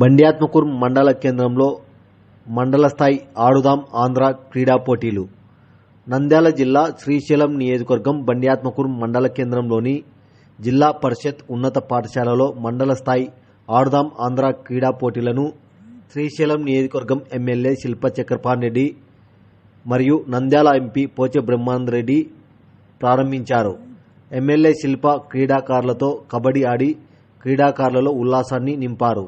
బండ్యాత్మకూర్ మండల కేంద్రంలో మండల స్థాయి ఆడుదాం ఆంధ్ర క్రీడా పోటీలు. నంద్యాల జిల్లా శ్రీశైలం నియోజకవర్గం బండ్యాత్మకూర్ మండల కేంద్రంలోని జిల్లా పరిషత్ ఉన్నత పాఠశాలలో మండల స్థాయి ఆడుదాం ఆంధ్ర క్రీడా పోటీలను శ్రీశైలం నియోజకవర్గం ఎమ్మెల్యే శిల్ప చక్రపాణి రెడ్డి మరియు నంద్యాల ఎంపీ పోచే బ్రహ్మానందరెడ్డి ప్రారంభించారు. ఎమ్మెల్యే శిల్ప క్రీడాకారులతో కబడ్డీ ఆడి క్రీడాకారులలో ఉల్లాసాన్ని నింపారు.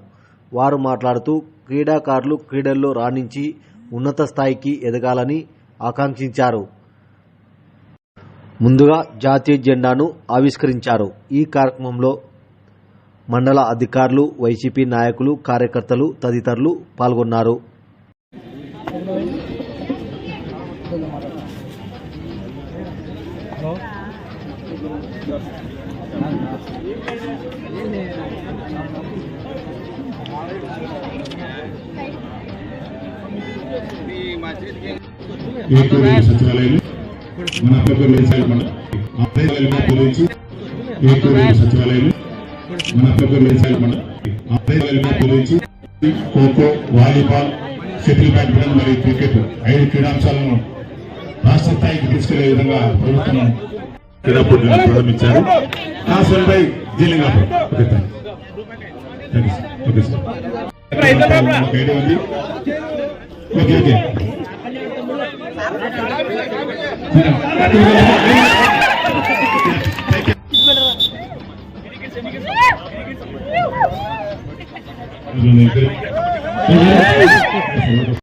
వారు మాట్లాడుతూ క్రీడాకారులు క్రీడల్లో రాణించి ఉన్నత స్థాయికి ఎదగాలని ఆకాంక్షించారు. ముందుగా జాతీయ జెండాను ఆవిష్కరించారు. ఈ కార్యక్రమంలో మండల అధికారులు వైసీపీ నాయకులు కార్యకర్తలు తదితరులు పాల్గొన్నారు. ఏకూరు సచివాలయం మన మన ఆదాయాలను గురించి ఏకూరు సచివాలయం మన గురించి ఖోఖో వాలీబాల్ షటిల్ బ్యాడ్మింటన్ మరియు క్రికెట్ ఐదు క్రీడాంశాలను రాష్ట్ర స్థాయికి తీసుకెళ్ళే విధంగా ప్రభుత్వం క్రీడా పోటీలను ప్రారంభించారు. కాసల్పై Jeelingapuram. Okay thanks. Thanks. Okay sir. Okay okay